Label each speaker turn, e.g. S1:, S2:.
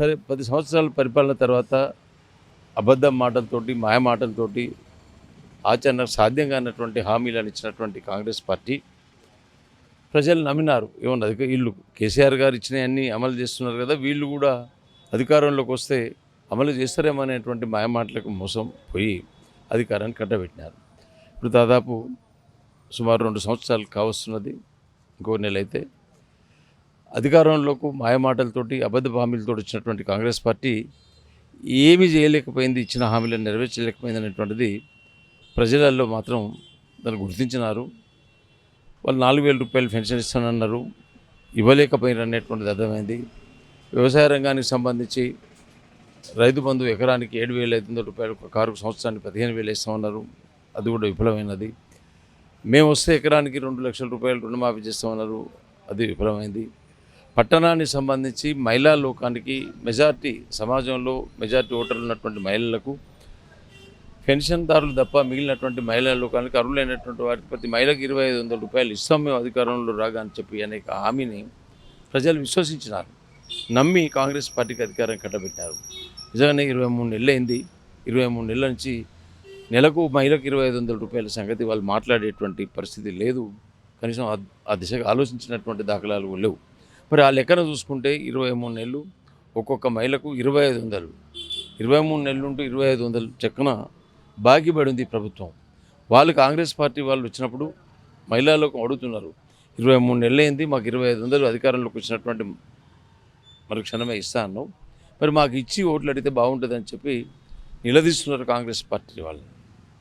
S1: సరే పది సంవత్సరాల పరిపాలన తర్వాత అబద్ధం మాటలతోటి మాయ మాటలతోటి ఆచరణ సాధ్యం కానటువంటి హామీలను ఇచ్చినటువంటి కాంగ్రెస్ పార్టీ ప్రజలు నమ్మినారు. ఏమన్నా అధిక వీళ్ళు కేసీఆర్ గారు ఇచ్చినవన్నీ అమలు చేస్తున్నారు కదా వీళ్ళు కూడా అధికారంలోకి వస్తే అమలు చేస్తారేమో అనేటువంటి మాయ మాటలకు మోసం పోయి అధికారాన్ని కట్టబెట్టినారు. ఇప్పుడు దాదాపు సుమారు రెండు సంవత్సరాలు కావస్తున్నది. ఇంకో నెల అయితే అధికారంలోకి మాయమాటలతోటి అబద్ధ హామీలతో వచ్చినటువంటి కాంగ్రెస్ పార్టీ ఏమి చేయలేకపోయింది ఇచ్చిన హామీలను నెరవేర్చలేకపోయింది అనేటువంటిది ప్రజలలో మాత్రం దాన్ని గుర్తించినారు. వాళ్ళు నాలుగు వేల రూపాయలు పెన్షన్ ఇస్తానన్నారు ఇవ్వలేకపోయినారు అనేటువంటిది అర్థమైంది. వ్యవసాయ రంగానికి సంబంధించి రైతు బంధు ఎకరానికి ఏడు వేల ఐదు వందల రూపాయలు ఒక కారు సంవత్సరానికి పదిహేను వేలు ఇస్తామన్నారు అది కూడా విఫలమైనది. మేము వస్తే ఎకరానికి రెండు లక్షల రూపాయలు రుణమాఫీ చేస్తామన్నారు. అది విఫలమైంది. పట్టణానికి సంబంధించి మహిళా లోకానికి మెజార్టీ సమాజంలో మెజార్టీ ఓటర్లు ఉన్నటువంటి మహిళలకు పెన్షన్దారులు తప్ప మిగిలినటువంటి మహిళా లోకానికి అర్హులైనటువంటి వారికి ప్రతి మహిళకు ఇరవై ఐదు వందల రూపాయలు ఇస్తాం మేము అధికారంలో రాగా అని చెప్పి అనేక హామీని ప్రజలు విశ్వసించినారు. నమ్మి కాంగ్రెస్ పార్టీకి అధికారం కట్టబెట్టారు. నిజంగానే ఇరవై మూడు నెలలు అయింది ఇరవై మూడు నెలల నుంచి నెలకు మహిళకు ఇరవై ఐదు వందల రూపాయల సంగతి వాళ్ళు మాట్లాడేటువంటి పరిస్థితి లేదు. కనీసం ఆ- ఆ దిశగా ఆలోచించినటువంటి దాఖలాలు లేవు. మరి ఆ లెక్కన చూసుకుంటే ఇరవై మూడు నెలలు ఒక్కొక్క మహిళకు ఇరవై ఐదు వందలు. ఇరవై మూడు నెలలు ఉంటూ ఇరవై ఐదు వందలు చెక్కన బాగిపడింది ప్రభుత్వం. వాళ్ళు కాంగ్రెస్ పార్టీ వాళ్ళు వచ్చినప్పుడు మహిళలకు అడుగుతున్నారు ఇరవై మూడు నెలలు అయింది మాకు ఇరవై ఐదు వందలు అధికారంలోకి వచ్చినటువంటి మరి క్షణమే ఇస్తా అన్నావు. మరి మాకు ఇచ్చి ఓట్లు అడిగితే బాగుంటుందని చెప్పి నిలదీస్తున్నారు కాంగ్రెస్ పార్టీ వాళ్ళని